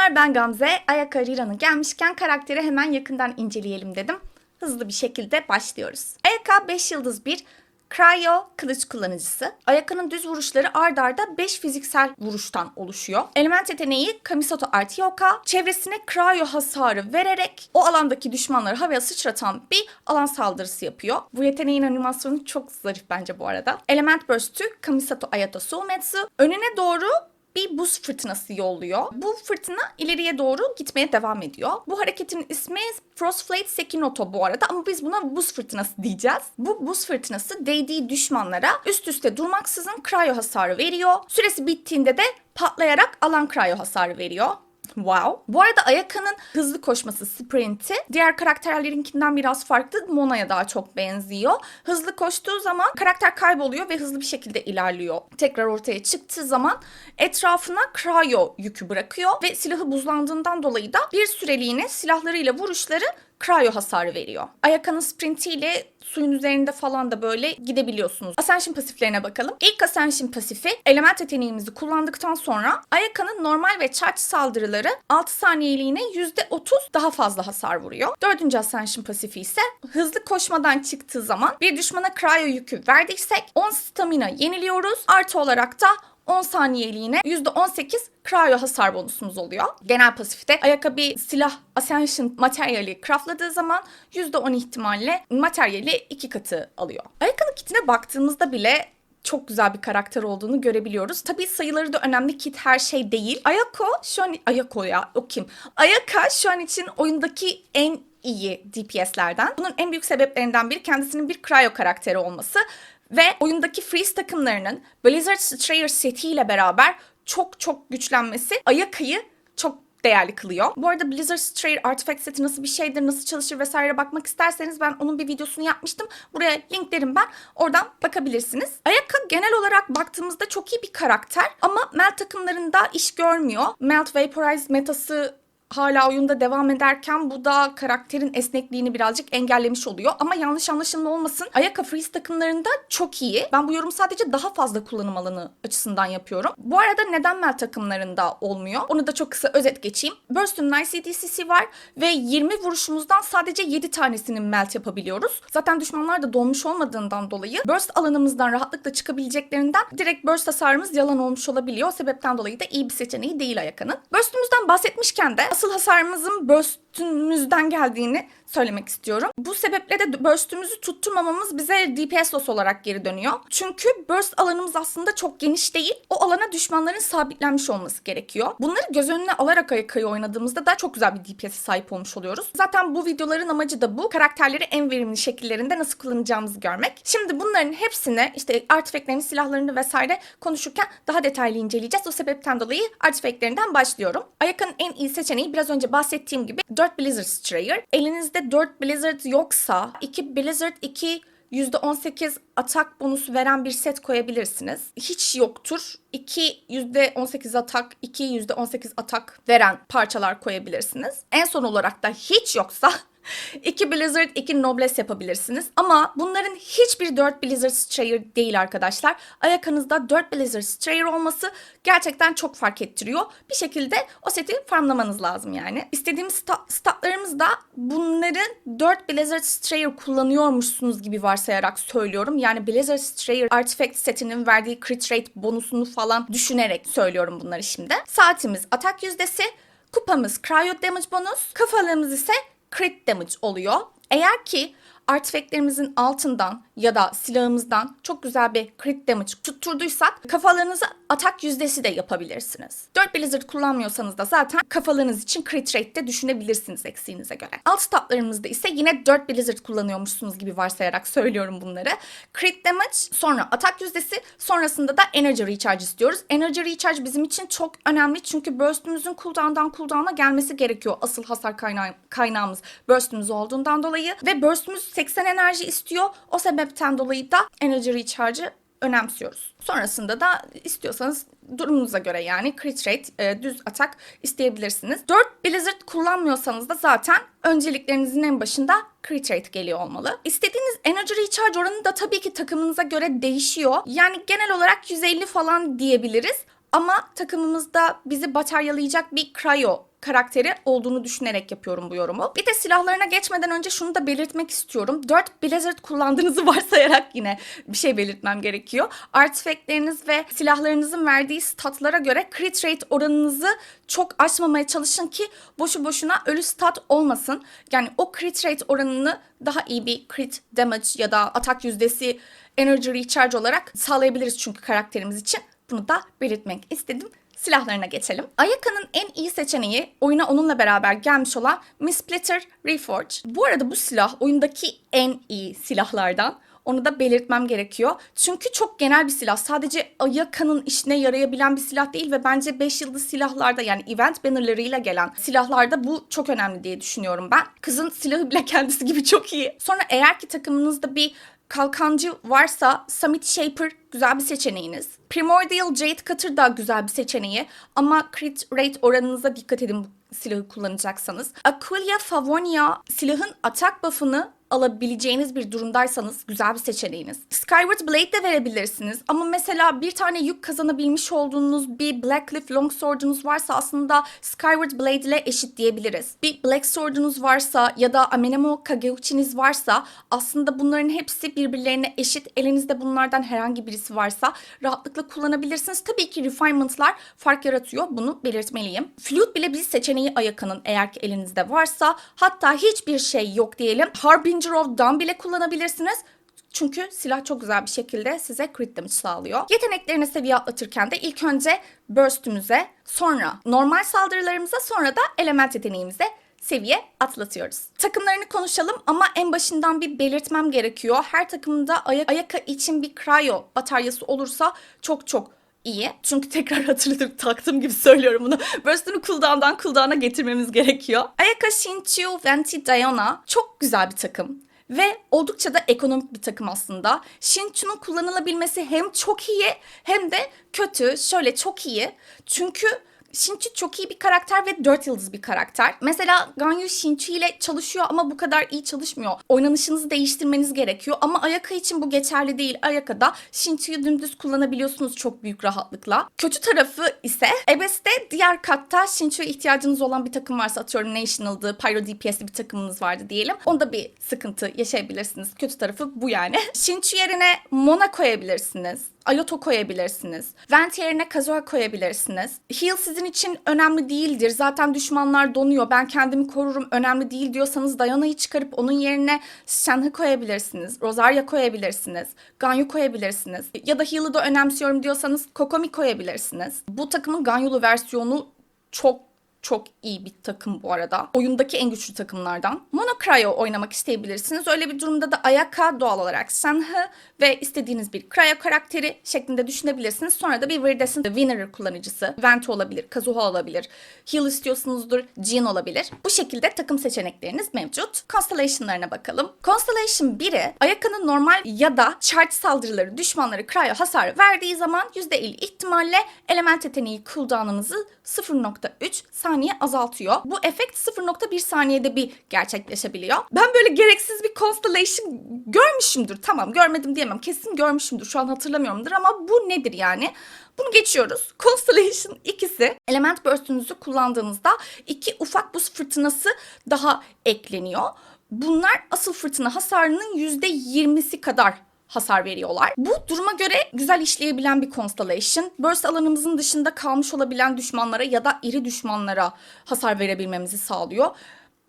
Selamlar ben Gamze. Ayaka Rira'nın gelmişken karakteri hemen yakından inceleyelim dedim. Hızlı bir şekilde başlıyoruz. Ayaka 5 yıldız bir Cryo kılıç kullanıcısı. Ayaka'nın düz vuruşları ard arda 5 fiziksel vuruştan oluşuyor. Element yeteneği Kamisato artı. Çevresine Cryo hasarı vererek o alandaki düşmanları havaya sıçratan bir alan saldırısı yapıyor. Bu yeteneğin animasyonu çok zarif bence bu arada. Element Burst'ü Kamisato Ayato Soumetsu. Önüne doğru bir buz fırtınası yolluyor. Bu fırtına ileriye doğru gitmeye devam ediyor. Bu hareketin ismi Frostflate Sekinoto bu arada ama biz buna buz fırtınası diyeceğiz. Bu buz fırtınası değdiği düşmanlara üst üste durmaksızın cryo hasarı veriyor. Süresi bittiğinde de patlayarak alan cryo hasarı veriyor. Wow. Bu arada Ayaka'nın hızlı koşması sprinti diğer karakterlerinkinden biraz farklı. Mona'ya daha çok benziyor. Hızlı koştuğu zaman karakter kayboluyor ve hızlı bir şekilde ilerliyor. Tekrar ortaya çıktığı zaman etrafına cryo yükü bırakıyor ve silahı buzlandığından dolayı da bir süreliğine silahlarıyla vuruşları cryo hasarı veriyor. Ayaka'nın sprintiyle suyun üzerinde falan da böyle gidebiliyorsunuz. Ascension pasiflerine bakalım. İlk Ascension pasifi element yeteneğimizi kullandıktan sonra Ayaka'nın normal ve charge saldırıları 6 saniyeliğine %30 daha fazla hasar vuruyor. Dördüncü Ascension pasifi ise hızlı koşmadan çıktığı zaman bir düşmana cryo yükü verdiysek 10 stamina yeniliyoruz. Artı olarak da 10 saniyeliğine %18 cryo hasar bonusumuz oluyor. Genel pasifte ayakkabı silah ascension materyali craftladığı zaman %10 ihtimalle materyali iki katı alıyor. Ayakkabı kitine baktığımızda bile çok güzel bir karakter olduğunu görebiliyoruz. Tabii sayıları da önemli. Kit her şey değil. Ayako şu an... Ayako ya o kim? Ayaka şu an için oyundaki en iyi DPS'lerden. Bunun en büyük sebeplerinden biri kendisinin bir cryo karakteri olması ve oyundaki freeze takımlarının Blizzard Strayer setiyle beraber çok çok güçlenmesi Ayaka'yı çok değerli kılıyor. Bu arada Blizzard Strayer Artifact seti nasıl bir şeydir, nasıl çalışır vesaire bakmak isterseniz ben onun bir videosunu yapmıştım. Buraya linklerim ben. Oradan bakabilirsiniz. Ayaka genel olarak baktığımızda çok iyi bir karakter ama Melt takımlarında iş görmüyor. Melt Vaporize metası hala oyunda devam ederken bu da karakterin esnekliğini birazcık engellemiş oluyor. Ama yanlış anlaşılma olmasın. Ayaka Freeze takımlarında çok iyi. Ben bu yorumu sadece daha fazla kullanım alanı açısından yapıyorum. Bu arada neden Mel takımlarında olmuyor? Onu da çok kısa özet geçeyim. Burst'un Nice CDC'si var ve 20 vuruşumuzdan sadece 7 tanesini melt yapabiliyoruz. Zaten düşmanlar da dolmuş olmadığından dolayı burst alanımızdan rahatlıkla çıkabileceklerinden direkt burst hasarımız yalan olmuş olabiliyor. O sebepten dolayı da iyi bir seçeneği değil Ayaka'nın. Burst'ümüzden bahsetmişken de asıl hasarımızın burst'ümüzden geldiğini söylemek istiyorum. Bu sebeple de burst'ümüzü tutturmamamız bize DPS loss olarak geri dönüyor. Çünkü burst alanımız aslında çok geniş değil. O alana düşmanların sabitlenmiş olması gerekiyor. Bunları göz önüne alarak Ayaka'yı oynadığımızda da çok güzel bir DPS'e sahip olmuş oluyoruz. Zaten bu videoların amacı da bu. Karakterleri en verimli şekillerinde nasıl kullanacağımızı görmek. Şimdi bunların hepsini işte artifactlerini, silahlarını vesaire konuşurken daha detaylı inceleyeceğiz. O sebepten dolayı artifactlerinden başlıyorum. Ayaka'nın en iyi seçeneği biraz önce bahsettiğim gibi 4 Blizzard Strayer. Elinizde 4 Blizzard yoksa 2 Blizzard 2 %18 atak bonusu veren bir set koyabilirsiniz. Hiç yoktur. 2 %18 atak, 2 %18 atak veren parçalar koyabilirsiniz. En son olarak da hiç yoksa 2 Blizzard, 2 Noblesse yapabilirsiniz. Ama bunların hiçbir 4 Blizzard Strayer değil arkadaşlar. Ayakanızda 4 Blizzard Strayer olması gerçekten çok fark ettiriyor. Bir şekilde o seti farmlamanız lazım yani. İstediğimiz sta- statlarımız da bunları 4 Blizzard Strayer kullanıyormuşsunuz gibi varsayarak söylüyorum. Yani Blizzard Strayer Artifact setinin verdiği crit rate bonusunu falan düşünerek söylüyorum bunları şimdi. Saatimiz atak yüzdesi, kupamız cryo damage bonus, kafalığımız ise crit damage oluyor. Eğer ki artifactlerimizin altından ya da silahımızdan çok güzel bir crit damage tutturduysak kafalarınıza atak yüzdesi de yapabilirsiniz. 4 Blizzard kullanmıyorsanız da zaten kafalarınız için crit rate de düşünebilirsiniz eksiğinize göre. Alt statlarımızda ise yine 4 Blizzard kullanıyormuşsunuz gibi varsayarak söylüyorum bunları. Crit damage, sonra atak yüzdesi, sonrasında da energy recharge istiyoruz. Energy recharge bizim için çok önemli çünkü burst'ümüzün cooldown'dan cooldown'a gelmesi gerekiyor. Asıl hasar kaynağı, kaynağımız burst'ümüz olduğundan dolayı ve burst'ümüz 80 enerji istiyor. O sebepten dolayı da energy recharge'ı önemsiyoruz. Sonrasında da istiyorsanız durumunuza göre yani crit rate, e, düz atak isteyebilirsiniz. 4 Blizzard kullanmıyorsanız da zaten önceliklerinizin en başında crit rate geliyor olmalı. İstediğiniz energy recharge oranı da tabii ki takımınıza göre değişiyor. Yani genel olarak 150 falan diyebiliriz. Ama takımımızda bizi bataryalayacak bir cryo karakteri olduğunu düşünerek yapıyorum bu yorumu. Bir de silahlarına geçmeden önce şunu da belirtmek istiyorum. 4 Blizzard kullandığınızı varsayarak yine bir şey belirtmem gerekiyor. Artifactleriniz ve silahlarınızın verdiği statlara göre crit rate oranınızı çok aşmamaya çalışın ki boşu boşuna ölü stat olmasın. Yani o crit rate oranını daha iyi bir crit damage ya da atak yüzdesi energy recharge olarak sağlayabiliriz çünkü karakterimiz için. Bunu da belirtmek istedim. Silahlarına geçelim. Ayaka'nın en iyi seçeneği oyuna onunla beraber gelmiş olan Miss Splitter Reforge. Bu arada bu silah oyundaki en iyi silahlardan. Onu da belirtmem gerekiyor. Çünkü çok genel bir silah. Sadece Ayaka'nın işine yarayabilen bir silah değil ve bence 5 yıldız silahlarda yani event bannerlarıyla gelen silahlarda bu çok önemli diye düşünüyorum ben. Kızın silahı bile kendisi gibi çok iyi. Sonra eğer ki takımınızda bir kalkancı varsa Summit Shaper güzel bir seçeneğiniz. Primordial Jade Cutter da güzel bir seçeneği ama crit rate oranınıza dikkat edin bu silahı kullanacaksanız. Aquilia Favonia silahın atak buff'ını alabileceğiniz bir durumdaysanız güzel bir seçeneğiniz. Skyward Blade de verebilirsiniz ama mesela bir tane yük kazanabilmiş olduğunuz bir Blackcliff Longsword'unuz varsa aslında Skyward Blade ile eşit diyebiliriz. Bir Black Sword'unuz varsa ya da Amenemo Kageuchi'niz varsa aslında bunların hepsi birbirlerine eşit. Elinizde bunlardan herhangi birisi varsa rahatlıkla kullanabilirsiniz. Tabii ki refinement'lar fark yaratıyor. Bunu belirtmeliyim. Flute bile bir seçeneği Ayaka'nın eğer ki elinizde varsa hatta hiçbir şey yok diyelim. Harbinger of Dawn bile kullanabilirsiniz. Çünkü silah çok güzel bir şekilde size crit damage sağlıyor. Yeteneklerini seviye atlatırken de ilk önce burst'ümüze, sonra normal saldırılarımıza, sonra da element yeteneğimize seviye atlatıyoruz. Takımlarını konuşalım ama en başından bir belirtmem gerekiyor. Her takımda ayak Ayaka için bir cryo bataryası olursa çok çok iyi. Çünkü tekrar hatırladım taktığım gibi söylüyorum bunu. Burst'unu cooldown'dan cooldown'a getirmemiz gerekiyor. Ayaka Shinchu Venti Diana çok güzel bir takım. Ve oldukça da ekonomik bir takım aslında. Shinchu'nun kullanılabilmesi hem çok iyi hem de kötü. Şöyle çok iyi. Çünkü Shinchu çok iyi bir karakter ve 4 yıldız bir karakter. Mesela Ganyu Shinchu ile çalışıyor ama bu kadar iyi çalışmıyor. Oynanışınızı değiştirmeniz gerekiyor ama Ayaka için bu geçerli değil. Ayaka'da Shinchu'yu dümdüz kullanabiliyorsunuz çok büyük rahatlıkla. Kötü tarafı ise Ebes'te diğer katta Shinchu'ya ihtiyacınız olan bir takım varsa atıyorum National'dı, Pyro DPS'li bir takımınız vardı diyelim. Onda bir sıkıntı yaşayabilirsiniz. Kötü tarafı bu yani. Shinchu yerine Mona koyabilirsiniz. Ayoto koyabilirsiniz. Vent yerine Kazuha koyabilirsiniz. Heal sizin için önemli değildir. Zaten düşmanlar donuyor. Ben kendimi korurum. Önemli değil diyorsanız Diana'yı çıkarıp onun yerine Shenhe koyabilirsiniz. Rosaria koyabilirsiniz. Ganyu koyabilirsiniz. Ya da Heal'ı da önemsiyorum diyorsanız Kokomi koyabilirsiniz. Bu takımın Ganyulu versiyonu çok çok iyi bir takım bu arada. Oyundaki en güçlü takımlardan. Mono oynamak isteyebilirsiniz. Öyle bir durumda da Ayaka doğal olarak Senhe ve istediğiniz bir Cryo karakteri şeklinde düşünebilirsiniz. Sonra da bir Viridescent Winner kullanıcısı. Venti olabilir, Kazuha olabilir. Heal istiyorsunuzdur, Jin olabilir. Bu şekilde takım seçenekleriniz mevcut. Constellation'larına bakalım. Constellation 1'i Ayaka'nın normal ya da charge saldırıları düşmanları Cryo hasar verdiği zaman %50 ihtimalle element yeteneği cooldown'ınızı 0.3 saniye azaltıyor. Bu efekt 0.1 saniyede bir gerçekleşebiliyor. Ben böyle gereksiz bir constellation görmüşümdür. Tamam görmedim diyemem. Kesin görmüşümdür. Şu an hatırlamıyorumdur ama bu nedir yani? Bunu geçiyoruz. Constellation ikisi element burst'ünüzü kullandığınızda iki ufak buz fırtınası daha ekleniyor. Bunlar asıl fırtına hasarının %20'si kadar hasar veriyorlar. Bu duruma göre güzel işleyebilen bir constellation. Burst alanımızın dışında kalmış olabilen düşmanlara ya da iri düşmanlara hasar verebilmemizi sağlıyor.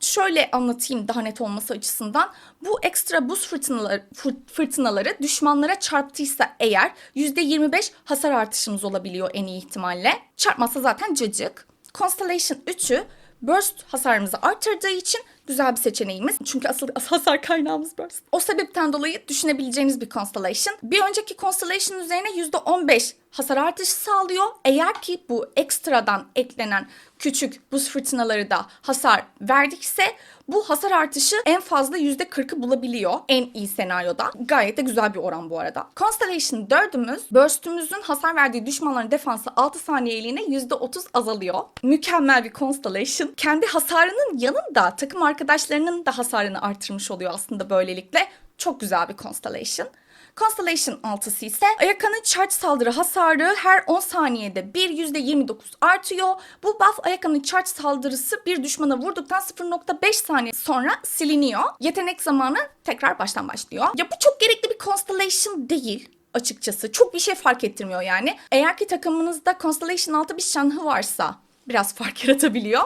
Şöyle anlatayım daha net olması açısından. Bu ekstra buz fırtınaları, fır- fırtınaları düşmanlara çarptıysa eğer %25 hasar artışımız olabiliyor en iyi ihtimalle. Çarpmazsa zaten cacık. Constellation 3'ü burst hasarımızı artırdığı için güzel bir seçeneğimiz. Çünkü asıl asıl hasar kaynağımız burst. O sebepten dolayı düşünebileceğiniz bir constellation. Bir önceki constellation üzerine %15 hasar artışı sağlıyor. Eğer ki bu ekstradan eklenen küçük buz fırtınaları da hasar verdikse bu hasar artışı en fazla %40'ı bulabiliyor en iyi senaryoda. Gayet de güzel bir oran bu arada. Constellation 4'ümüz burst'ümüzün hasar verdiği düşmanların defansı 6 saniyeliğine %30 azalıyor. Mükemmel bir Constellation. Kendi hasarının yanında takım arkadaşlarının da hasarını artırmış oluyor aslında böylelikle. Çok güzel bir Constellation. Constellation 6'sı ise Ayaka'nın charge saldırı hasarı her 10 saniyede bir %29 artıyor. Bu buff Ayaka'nın charge saldırısı bir düşmana vurduktan 0.5 saniye sonra siliniyor. Yetenek zamanı tekrar baştan başlıyor. Ya bu çok gerekli bir Constellation değil açıkçası. Çok bir şey fark ettirmiyor yani. Eğer ki takımınızda Constellation 6 bir şanhı varsa biraz fark yaratabiliyor.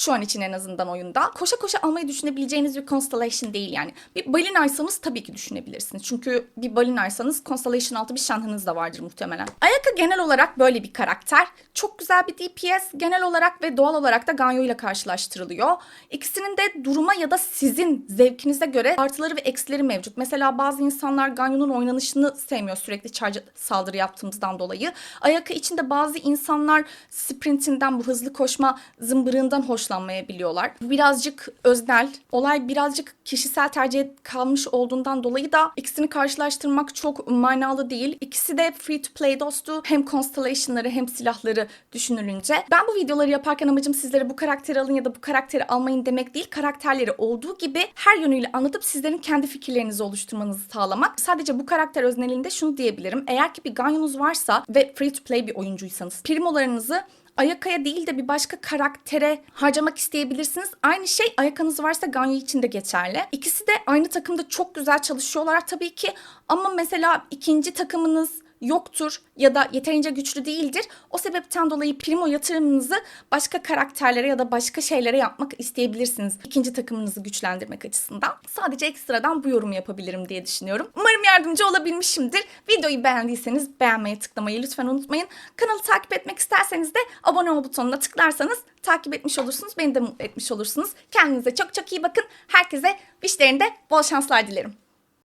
Şu an için en azından oyunda. Koşa koşa almayı düşünebileceğiniz bir Constellation değil yani. Bir balinaysanız tabii ki düşünebilirsiniz. Çünkü bir balinaysanız Constellation altı bir şanhınız da vardır muhtemelen. Ayaka genel olarak böyle bir karakter. Çok güzel bir DPS. Genel olarak ve doğal olarak da Ganyo ile karşılaştırılıyor. İkisinin de duruma ya da sizin zevkinize göre artıları ve eksileri mevcut. Mesela bazı insanlar Ganyo'nun oynanışını sevmiyor sürekli charge saldırı yaptığımızdan dolayı. Ayaka içinde bazı insanlar sprintinden bu hızlı koşma zımbırığından hoşlanmayabiliyorlar. Bu birazcık öznel. Olay birazcık kişisel tercih kalmış olduğundan dolayı da ikisini karşılaştırmak çok manalı değil. İkisi de free to play dostu. Hem constellation'ları hem silahları düşünülünce. Ben bu videoları yaparken amacım sizlere bu karakteri alın ya da bu karakteri almayın demek değil. Karakterleri olduğu gibi her yönüyle anlatıp sizlerin kendi fikirlerinizi oluşturmanızı sağlamak. Sadece bu karakter öznelinde şunu diyebilirim. Eğer ki bir ganyonuz varsa ve free to play bir oyuncuysanız primolarınızı Ayaka'ya değil de bir başka karaktere harcamak isteyebilirsiniz. Aynı şey Ayaka'nız varsa Ganyu için de geçerli. İkisi de aynı takımda çok güzel çalışıyorlar tabii ki. Ama mesela ikinci takımınız yoktur ya da yeterince güçlü değildir. O sebepten dolayı primo yatırımınızı başka karakterlere ya da başka şeylere yapmak isteyebilirsiniz. İkinci takımınızı güçlendirmek açısından. Sadece ekstradan bu yorumu yapabilirim diye düşünüyorum. Umarım yardımcı olabilmişimdir. Videoyu beğendiyseniz beğenmeyi tıklamayı lütfen unutmayın. Kanalı takip etmek isterseniz de abone ol butonuna tıklarsanız takip etmiş olursunuz. Beni de mutlu etmiş olursunuz. Kendinize çok çok iyi bakın. Herkese işlerinde bol şanslar dilerim.